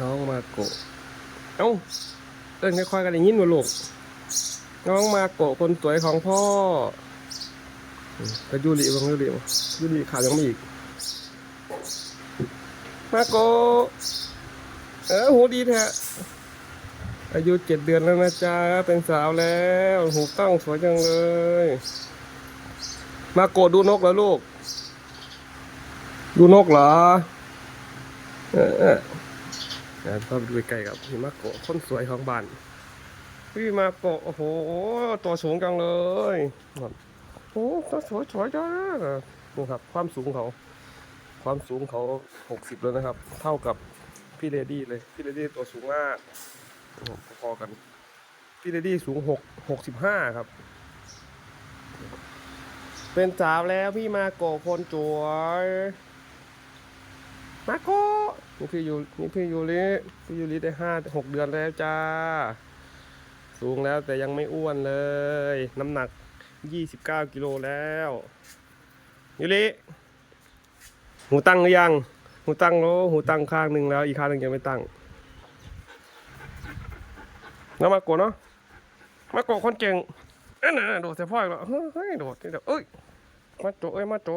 น้องมาโกะเอ้าเอิ้นค่อยๆกันอย่างนี้หนูลูกน้องมาโกะคนสวยของพ่ออืมก็ยูริบ้างยูริบ้างยูริขาดยังม่อีก มาโกะเออหูดีแท้อายุเจ็ดเดือนแล้วนะจ๊ะเป็นสาวแล้วหูตั้งสวยจังเลย มาโกดูนกแล้วลูก ดูนกเหรอเออ เดี๋ยวเข้าไปดูใกล้กับพี่มาโกะคนสวยของบ้านพี่มาโกะโอ้โห ตัวสูงจังเลยครับโอ้ตัวสวยสวยจังนี่ครับ ความสูงเขา ความสูงเขาหกสิบแล้วนะครับ เท่ากับพี่เลดี้เลย พี่เลดี้ตัวสูงมากพอๆกัน พี่เลดี้สูงหกหกสิบห้าครับ เป็นสาวแล้วพี่มาโกะคนสวย มาโกะ นี่พี่ยูนี่พี่ยูริพี่ยูริได้ห้าหกเดือนแล้วจ้า สูงแล้วแต่ยังไม่อ้วนเลย น้ำหนัก29กิโลแล้วยูริหูตั้งหรือยัง หูตั้งแล้วหูตั้งข้างหนึ่งแล้ว อีกข้างหนึ่งยังไม่ตั้งแล้วมาโกะเนาะมาโกะคนเก่งนั่นน่ะโดดเสียพ่ออีกแล้วเฮ้ยโดดนี่เดี๋ยวเอ้ยมาโจเอ้ยมาโจ